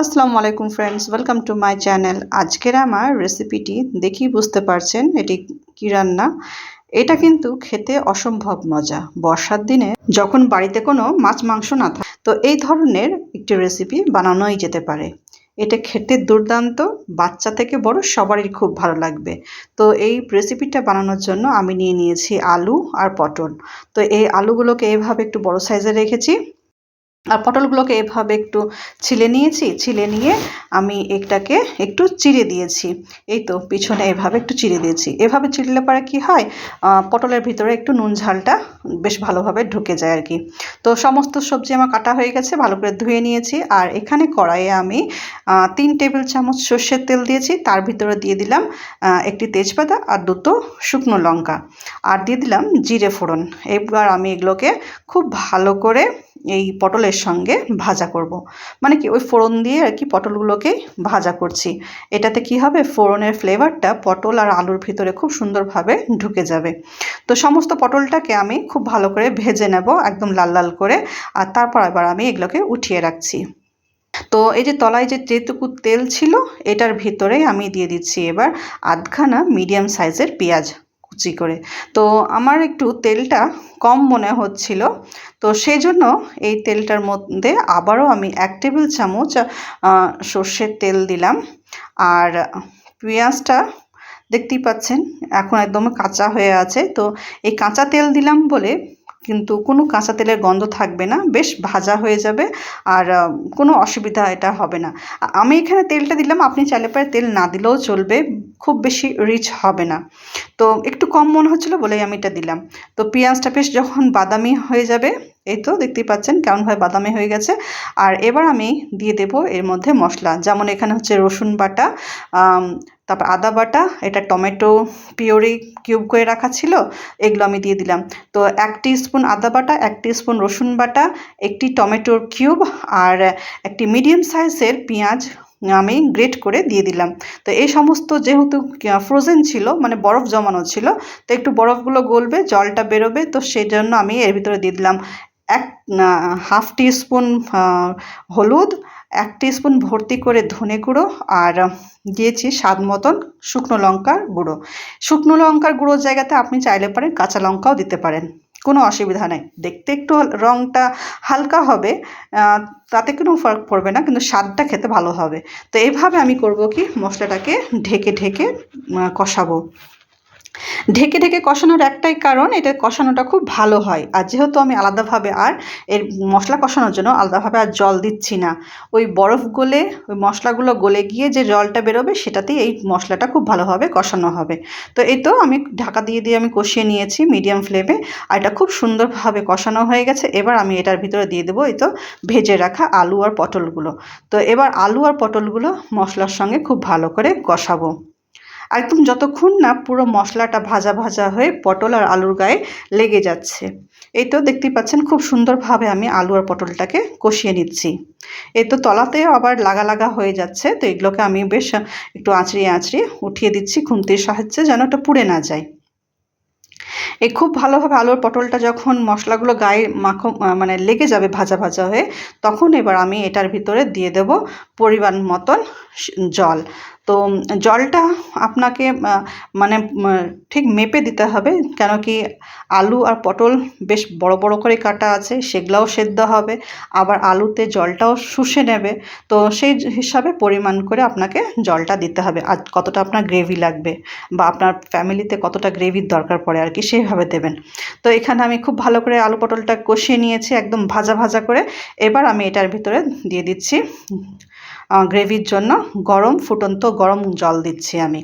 আসসালামু আলাইকুম friends welcome to my channel আজকের আমার রেসিপিটি দেখেই বুঝতে পারছেন এটি কী রান্না। এটা কিন্তু খেতে অসম্ভব মজা। বর্ষার দিনে যখন বাড়িতে কোনো মাছ মাংস না থাকে, তো এই ধরনের একটি রেসিপি বানানোই যেতে পারে। এটা খেতে দুর্দান্ত, বাচ্চা থেকে বড় সবারই খুব ভালো লাগবে। তো এই রেসিপিটা বানানোর জন্য আমি নিয়ে নিয়েছি আলু আর পটল। তো এই আলুগুলোকে এভাবে একটু বড় সাইজে রেখেছি। আর পটলগুলোকে এভাবে একটু ছিলে নিয়েছি, ছিলে নিয়ে আমি এটাকে একটু চিড়ে দিয়েছি। এই তো, পিছনে এভাবে একটু চিড়ে দিয়েছি। এভাবে চিড়লে পরে কি হয় পটলের ভিতরে একটু নুন ঝালটা বেশ ভালোভাবে ঢুকে যায় আর কি। তো সমস্ত সবজি আমার কাটা হয়ে গেছে, ভালো করে ধুয়ে নিয়েছি। আর এখানে কড়াইয়ে আমি তিন টেবিল চামচ সর্ষের তেল দিয়েছি। তার ভিতরে দিয়ে দিলাম একটি তেজপাতা আর দুটো শুকনো লঙ্কা। আর দিয়ে দিলাম জিরে ফোড়ন। এবার আমি এগুলোকে খুব ভালো করে এই পটলের সঙ্গে ভাজা করব। মানে কি, ওই ফোড়ন দিয়ে আর কি পটলগুলোকেই ভাজা করছি। এটাতে কি হবে, ফোড়নের ফ্লেভারটা পটল আর আলুর ভিতরে খুব সুন্দরভাবে ঢুকে যাবে। তো সমস্ত পটলটাকে আমি খুব ভালো করে ভেজে নেব একদম লাল লাল করে, আর তারপর আবার আমি এগুলোকে উঠিয়ে রাখছি। তো এই যে তলায় যে যেটুকু তেল ছিল, এটার ভিতরেই আমি দিয়ে দিচ্ছি এবার আধখানা মিডিয়াম সাইজের পেঁয়াজ। কুচি করে। তো আমার একটু তেলটা কম মনে হচ্ছিল। তো সেই জন্য এই তেলটার মধ্যে আবারও আমি এক টেবিল চামচ সর্ষের তেল দিলাম। আর পেঁয়াজটা দেখতেই পাচ্ছেন, এখন একদম কাঁচা হয়ে আছে। তো এই কাঁচা তেল দিলাম বলে কিন্তু কোনো কাঁচা তেলের গন্ধ থাকবে না, বেশ ভাজা হয়ে যাবে আর কোনো অসুবিধা এটা হবে না। আমি এখানে তেলটা দিলাম, আপনি চাইলে পায়ে তেল না দিলেও চলবে, খুব বেশি রিচ হবে না। তো একটু কম মনে হচ্ছিল বলেই আমি এটা দিলাম। তো পেঁয়াজটা বেশ যখন বাদামি হয়ে যাবে এই তো দেখতেই পাচ্ছেন কেমনভাবে বাদামি হয়ে গেছে। আর এবার আমি দিয়ে দেব এর মধ্যে মশলা। যেমন এখানে হচ্ছে রসুন বাটা তারপর আদা বাটা, এটা টমেটো পিওরি কিউব করে রাখা ছিল, এগুলো আমি দিয়ে দিলাম। তো এক স্পুন আদা বাটা, এক স্পুন রসুন বাটা, একটি টমেটোর কিউব আর একটি মিডিয়াম সাইজের পেঁয়াজ আমি গ্রেট করে দিয়ে দিলাম। তো এই সমস্ত যেহেতু ফ্রোজেন ছিল মানে বরফ জমানো ছিল, তো একটু বরফগুলো গলবে, জলটা বেরোবে, তো সেই জন্য আমি এর ভিতরে দিয়ে দিলাম এক হাফ টি স্পুন হলুদ, এক স্পুন ভর্তি করে ধনে গুঁড়ো আর দিয়েছি স্বাদ মতন শুকনো লঙ্কার গুঁড়ো। শুকনো লঙ্কার গুঁড়োর জায়গাতে আপনি চাইলে পারেন কাঁচা লঙ্কাও দিতে পারেন। কোনো অসুবিধা নেই। দেখতে একটু রঙটা হালকা হবে তাতে কোনো ফার্ক পড়বে না, কিন্তু স্বাদটা খেতে ভালো হবে। তো এইভাবে আমি করব কি, মশলাটাকে ঢেকে ঢেকে কষাবো। ঢেকে ঢেকে কষানোর একটাই কারণ এটা কষানোটা খুব ভালো হয়। আর যেহেতু আমি আলাদাভাবে আর এর মশলা কষানোর জন্য আলাদাভাবে আর জল দিচ্ছি না, ওই বরফ গলে, ওই মশলাগুলো গলে গিয়ে যে জলটা বেরোবে, সেটাতেই এই মশলাটা খুব ভালোভাবে কষানো হবে। তো এই তো আমি ঢাকা দিয়ে দিয়ে আমি কষিয়ে নিয়েছি মিডিয়াম ফ্লেমে, আর এটা খুব সুন্দরভাবে কষানো হয়ে গেছে। এবার আমি এটার ভিতরে দিয়ে দেবো এই তো ভেজে রাখা আলু আর পটলগুলো। তো এবার আলু আর পটলগুলো মশলার সঙ্গে খুব ভালো করে কষাবো। একদম যতক্ষণ না পুরো মশলাটা ভাজা ভাজা হয়ে পটল আর আলুর গায়ে লেগে যাচ্ছে। এই তো দেখতেই পাচ্ছেন খুব সুন্দরভাবে আমি আলু আর পটলটাকে কষিয়ে নিচ্ছি। এই তো তলাতেও আবার লাগা লাগা হয়ে যাচ্ছে, তো এগুলোকে আমি বেশ একটু আঁচড়িয়ে আঁচড়িয়ে উঠিয়ে দিচ্ছি খুন্তির সাহায্যে যেন ওটা পুড়ে না যায়। এই খুব ভালোভাবে আলুর পটলটা যখন মশলাগুলো গায়ে মাখো মানে লেগে যাবে ভাজা ভাজা হয়ে, তখন এবার আমি এটার ভিতরে দিয়ে দেব পরিমাণ মতন জল। তো জলটা আপনাকে মানে ঠিক মেপে দিতে হবে। কেন কি আলু আর পটল বেশ বড় বড় করে কাটা আছে, সেগুলাও সেদ্ধ হবে। আবার আলুতে জলটাও শুষে নেবে। তো সেই হিসাবে পরিমাণ করে আপনাকে জলটা দিতে হবে। আর কতটা আপনার গ্রেভি লাগবে বা আপনার ফ্যামিলিতে কতটা গ্রেভির দরকার পড়ে আর কি, সেইভাবে দেবেন। তো এখানে আমি খুব ভালো করে আলু পটলটা কষিয়ে নিয়েছি, একদম ভাজা ভাজা করে। এবার আমি এটার ভিতরে দিয়ে দিচ্ছি গ্রেভির জন্য গরম, ফুটন্ত গরম জল দিচ্ছি আমি।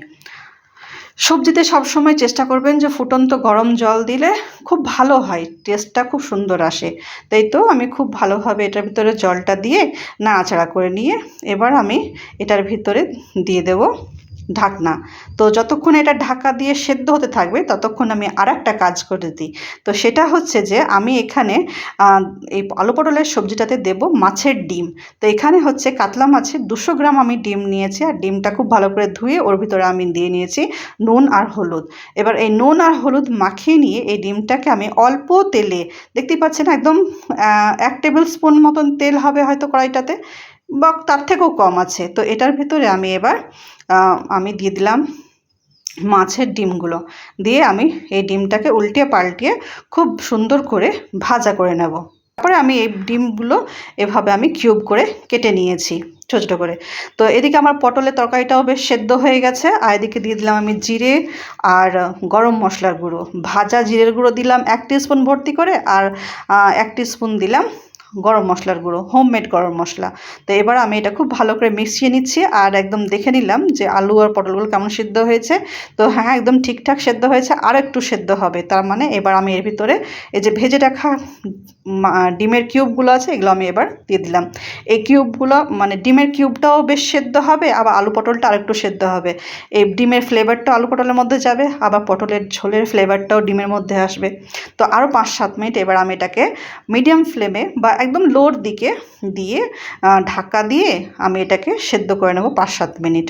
সবজিতে সবসময় চেষ্টা করবেন যে ফুটন্ত গরম জল দিলে খুব ভালো হয়, টেস্টটা খুব সুন্দর আসে। তাই তো আমি খুব ভালোভাবে এটার ভিতরে জলটা দিয়ে নাড়াচাড়া করে নিয়ে এবার আমি এটার ভিতরে দিয়ে দেব ঢাকনা। তো যতক্ষণ এটা ঢাকা দিয়ে সেদ্ধ হতে থাকবে, ততক্ষণ আমি আর একটা কাজ করে দিই। তো সেটা হচ্ছে যে, আমি এখানে এই আলু পটলের সবজিটাতে দেব মাছের ডিম। তো এখানে হচ্ছে কাতলা মাছের দুশো গ্রাম আমি ডিম নিয়েছি, আর ডিমটা খুব ভালো করে ধুয়ে ওর ভিতরে আমি দিয়ে নিয়েছি নুন আর হলুদ। এবার এই নুন আর হলুদ মাখিয়ে নিয়ে এই ডিমটাকে আমি অল্প তেলে, দেখতেই পাচ্ছেন একদম এক টেবিল স্পুন মতন তেল হবে হয়তো কড়াইটাতে, বা তার থেকেও কম আছে। তো এটার ভিতরে আমি এবার আমি দিয়ে দিলাম মাছের ডিমগুলো। দিয়ে আমি এই ডিমটাকে উল্টিয়ে পাল্টিয়ে খুব সুন্দর করে ভাজা করে নেব। তারপরে আমি এই ডিমগুলো এভাবে আমি কিউব করে কেটে নিয়েছি, ছোটো ছোটো করে। তো এদিকে আমার পটলের তরকারিটাও বেশ সেদ্ধ হয়ে গেছে। আর এদিকে দিয়ে দিলাম আমি জিরে আর গরম মশলার গুঁড়ো। ভাজা জিরের গুঁড়ো দিলাম এক স্পুন ভর্তি করে আর এক স্পুন দিলাম গরম মশলার গুঁড়ো হোমমেড গরম মশলা। তো এবার আমি এটা খুব ভালো করে মিশিয়ে নিচ্ছি আর একদম দেখে নিলাম যে আলু আর পটলগুলো কেমন সিদ্ধ হয়েছে। তো হ্যাঁ একদম ঠিকঠাক সেদ্ধ হয়েছে আর একটু সেদ্ধ হবে। তার মানে এবার আমি এর ভিতরে এই যে ভেজে রাখা ডিমের কিউবগুলো আছে, এগুলো আমি এবার দিয়ে দিলাম। এই কিউবগুলো মানে ডিমের কিউবটাও বেশ সেদ্ধ হবে, আবার আলু পটলটা আরেকটু সেদ্ধ হবে। এই ডিমের ফ্লেভারটা আলু পটলের মধ্যে যাবে, আবার পটলের ঝোলের ফ্লেভারটাও ডিমের মধ্যে আসবে। তো আরও পাঁচ সাত মিনিট এবার আমি এটাকে মিডিয়াম ফ্লেমে বা একদম লোর দিকে দিয়ে ঢাকা দিয়ে আমি এটাকে সেদ্ধ করে নেব পাঁচ সাত মিনিট।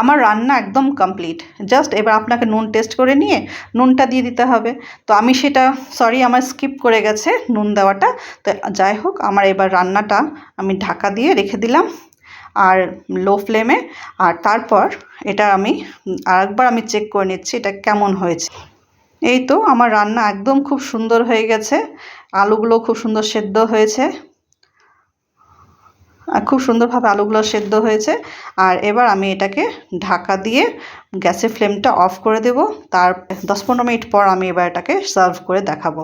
আমার রান্না একদম কমপ্লিট জাস্ট এবার আপনাকে নুন টেস্ট করে নিয়ে নুনটা দিয়ে দিতে হবে। তো আমি সেটা সরি আমার স্কিপ করে গেছে নুন দেওয়াটা। তো যাই হোক, আমার এবার রান্নাটা আমি ঢাকা দিয়ে রেখে দিলাম, আর লো ফ্লেমে আর তারপর এটা আমি আরেকবার আমি চেক করে নিচ্ছি এটা কেমন হয়েছে। এই তো আমার রান্না একদম খুব সুন্দর হয়ে গেছে। আলুগুলো খুব সুন্দর সেদ্ধ হয়েছে। খুব সুন্দরভাবে আলুগুলো সেদ্ধ হয়েছে। আর এবার আমি এটাকে ঢাকা দিয়ে গ্যাসের ফ্লেমটা অফ করে দেব। তার দশ পনেরো মিনিট পর আমি এবার এটাকে সার্ভ করে দেখাবো।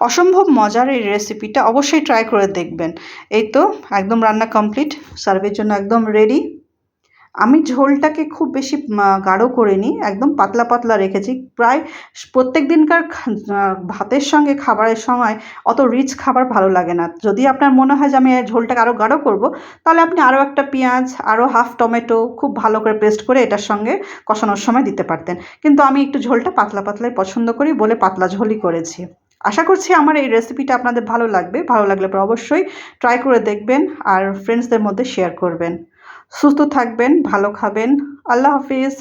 অসম্ভব মজার এই রেসিপিটা অবশ্যই ট্রাই করে দেখবেন। এই তো একদম রান্না কমপ্লিট। সার্ভের জন্য একদম রেডি। আমি ঝোলটাকে খুব বেশি গাঢ় করিনি, একদম পাতলা পাতলা রেখেছি। প্রায় প্রত্যেক দিনকার ভাতের সঙ্গে খাবারের সময় অত রিচ খাবার ভালো লাগে না। যদি আপনার মনে হয় যে আমি ঝোলটাকে আরও গাঢ় করব, তাহলে আপনি আরও একটা পেঁয়াজ আরও হাফ টমেটো খুব ভালো করে পেস্ট করে এটার সঙ্গে কষানোর সময় দিতে পারতেন। কিন্তু আমি একটু ঝোলটা পাতলা পাতলাই পছন্দ করি বলে পাতলা ঝোলই করেছি। আশা করছি আমার এই রেসিপিটা আপনাদের ভালো লাগবে। ভালো লাগলে পরে অবশ্যই ট্রাই করে দেখবেন আর ফ্রেন্ডসদের মধ্যে শেয়ার করবেন। সুস্থ থাকবেন ভালো খাবেন। আল্লাহ হাফিজ।